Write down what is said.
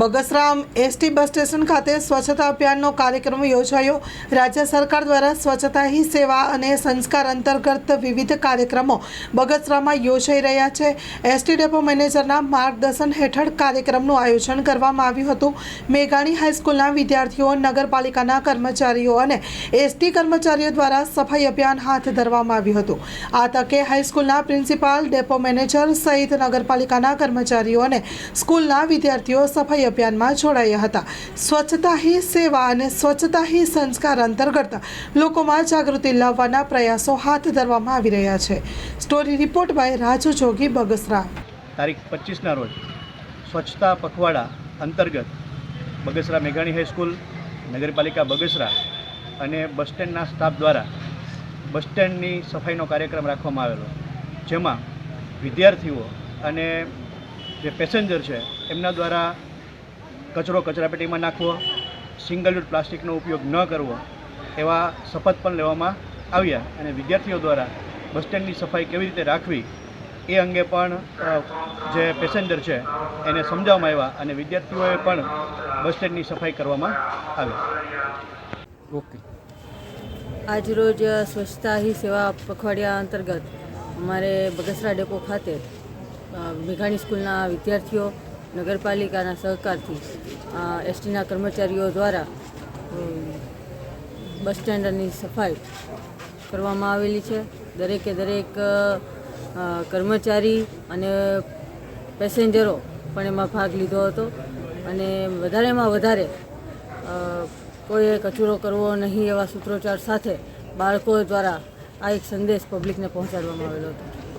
બગસરામ ST bus station ખાતે સ્વચ્છતા અભિયાનનો કાર્યક્રમ યોજાયો. રાજ્ય સરકાર દ્વારા સ્વચ્છતા હી સેવા અને સંસ્કાર અંતર્ગત વિવિધ કાર્યક્રમો બગસરામાં યોજાઈ રહ્યા છે. એસટી ડેપો મેનેજરના માર્ગદર્શન હેઠળ કાર્યક્રમનું આયોજન કરવામાં આવ્યું હતું. મેઘાણી હાઈસ્કૂલના વિદ્યાર્થીઓ, નગરપાલિકાના કર્મચારીઓ અને એસટી કર્મચારીઓ દ્વારા સફાઈ અભિયાન હાથ ધરવામાં આવ્યું હતું. આ તકે હાઈસ્કૂલના પ્રિન્સિપાલ, ડેપો મેનેજર સહિત નગરપાલિકાના કર્મચારીઓ અને સ્કૂલના વિદ્યાર્થીઓ સફાઈ અભિયાનમાં જોડાયા હતા. સ્વચ્છતા હી સેવા અને સ્વચ્છતા હી સંસ્કાર અંતર્ગત લોકોમાં જાગૃતિ લાવવાના પ્રયાસો હાથ ધરવામાં આવી રહ્યા છે. Story report by Raju Jogi Bagasara. તારીખ પચીસના રોજ સ્વચ્છતા પખવાડા અંતર્ગત બગસરા મેઘાણી હાઈસ્કૂલ, નગરપાલિકા બગસરા અને બસ સ્ટેન્ડના સ્ટાફ દ્વારા બસ સ્ટેન્ડની સફાઈનો કાર્યક્રમ રાખવામાં આવેલો. જેમાં વિદ્યાર્થીઓ અને જે પેસેન્જર છે, એમના દ્વારા કચરો કચરાપેટીમાં નાખવો સિંગલ યુઝ પ્લાસ્ટિકનો ઉપયોગ ન કરવો એવા શપથ પણ લેવામાં આવ્યા અને વિદ્યાર્થીઓ દ્વારા બસ સ્ટેન્ડની સફાઈ કેવી રીતે રાખવી એ અંગે પણ જે પેસેન્જર છે એને સમજાવવામાં આવ્યા અને વિદ્યાર્થીઓએ પણ બસ સ્ટેન્ડની સફાઈ કરવામાં આવી. ઓકે. આજરોજ સ્વચ્છતા હી સેવા પખવાડિયા અંતર્ગત અમારે બગસરા ડેપો ખાતે મેઘાણી સ્કૂલના વિદ્યાર્થીઓ નગરપાલિકાના સહકારથી એસટીના કર્મચારીઓ દ્વારા બસ સ્ટેન્ડની સફાઈ કરવામાં આવેલી છે. દરેકે દરેક કર્મચારી અને પેસેન્જરો પણ એમાં ભાગ લીધો હતો અને વધારેમાં વધારે કોઈએ કચરો કરવો નહીં એવા સૂત્રોચ્ચાર સાથે બાળકો દ્વારા આ એક સંદેશ પબ્લિકને પહોંચાડવામાં આવેલો હતો.